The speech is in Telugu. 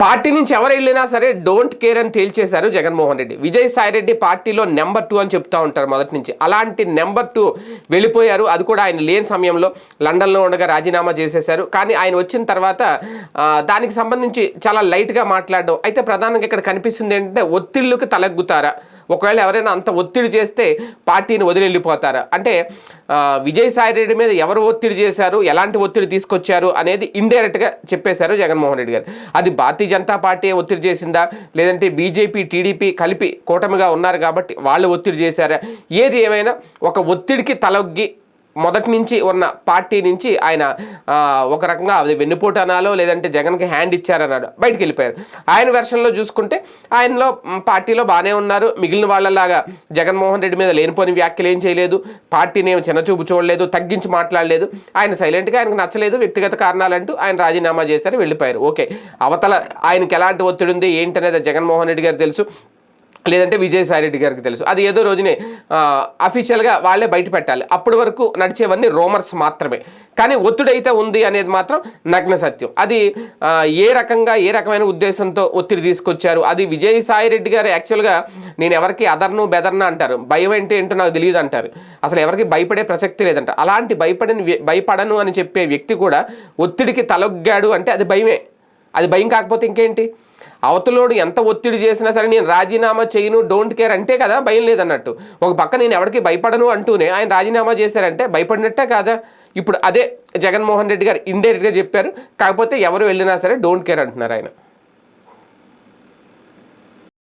పార్టీ నుంచి ఎవరు వెళ్ళినా సరే డోంట్ కేర్ అని తేల్చేశారు జగన్మోహన్ రెడ్డి. విజయసాయి రెడ్డి పార్టీలో నెంబర్ టూ అని చెప్తా ఉంటారు మొదటి నుంచి. అలాంటి నెంబర్ టూ వెళ్ళిపోయారు. అది కూడా ఆయన లేని సమయంలో లండన్లో ఉండగా రాజీనామా చేసేశారు. కానీ ఆయన వచ్చిన తర్వాత దానికి సంబంధించి చాలా లైట్గా మాట్లాడడం. అయితే ప్రధానంగా ఇక్కడ కనిపిస్తుంది ఏంటంటే ఒత్తిళ్ళుకి తలగ్గుతారా? ఒకవేళ ఎవరైనా అంత ఒత్తిడి చేస్తే పార్టీని వదిలి వెళ్ళిపోతారా అంటే విజయసాయి రెడ్డి మీద ఎవరు ఒత్తిడి చేశారు ఎలాంటి ఒత్తిడి తీసుకొచ్చారు అనేది ఇండైరెక్ట్గా చెప్పేశారు జగన్మోహన్ రెడ్డి గారు. అది భారతీయ జనతా పార్టీ ఒత్తిడి చేసిందా? లేదంటే బీజేపీ టీడీపీ కలిపి కూటమిగా ఉన్నారు కాబట్టి వాళ్ళు ఒత్తిడి చేశారా? ఏది ఏమైనా ఒక ఒత్తిడికి తలొగ్గి మొదటి నుంచి ఉన్న పార్టీ నుంచి ఆయన ఒక రకంగా అది వెన్నుపోటు అనాలో లేదంటే జగన్కి హ్యాండ్ ఇచ్చారన్నాడు. బయటికి వెళ్ళిపోయారు. ఆయన వెర్షన్లో చూసుకుంటే ఆయనలో పార్టీలో బాగానే ఉన్నారు. మిగిలిన వాళ్ళలాగా జగన్మోహన్ రెడ్డి మీద లేనిపోని వ్యాఖ్యలు ఏం చేయలేదు. పార్టీని ఏం చిన్నచూపు చూడలేదు తగ్గించి మాట్లాడలేదు. ఆయన సైలెంట్గా ఆయనకు నచ్చలేదు వ్యక్తిగత కారణాలంటూ ఆయన రాజీనామా చేశారు వెళ్ళిపోయారు. ఓకే. అవతల ఆయనకి ఎలాంటి ఒత్తిడి ఉంది ఏంటనేది జగన్మోహన్ రెడ్డి గారు తెలుసు. లేదంటే విజయసాయి రెడ్డి గారికి తెలుసు. అది ఏదో రోజునే అఫీషియల్గా వాళ్ళే బయట పెట్టాలి. అప్పటి వరకు నడిచేవన్నీ రోమర్స్ మాత్రమే. కానీ ఒత్తిడి అయితే ఉంది అనేది మాత్రం నగ్న సత్యం. అది ఏ రకంగా ఏ రకమైన ఉద్దేశంతో ఒత్తిడి తీసుకొచ్చారు? అది విజయసాయి రెడ్డి గారు యాక్చువల్గా నేను ఎవరికి అదర్ను బెదర్ను అంటారు. భయం ఏంటి ఏంటో నాకు తెలియదు అంటారు. అసలు ఎవరికి భయపడే ప్రసక్తి లేదంట. అలాంటి భయపడని భయపడను అని చెప్పే వ్యక్తి కూడా ఒత్తిడికి తలొగ్గాడు అంటే అది భయమే. అది భయం కాకపోతే ఇంకేంటి? అవతలోడు ఎంత ఒత్తిడి చేసినా సరే నేను రాజీనామా చేయను డోంట్ కేర్ అంటే కదా భయం లేదన్నట్టు. ఒక పక్క నేను ఎవరికి భయపడను అంటూనే ఆయన రాజీనామా చేశారంటే భయపడినట్టే కాదా? ఇప్పుడు అదే జగన్మోహన్ రెడ్డి గారు ఇండైరెక్ట్గా చెప్పారు. కాకపోతే ఎవరు వెళ్ళినా సరే డోంట్ కేర్ అంటున్నారు ఆయన.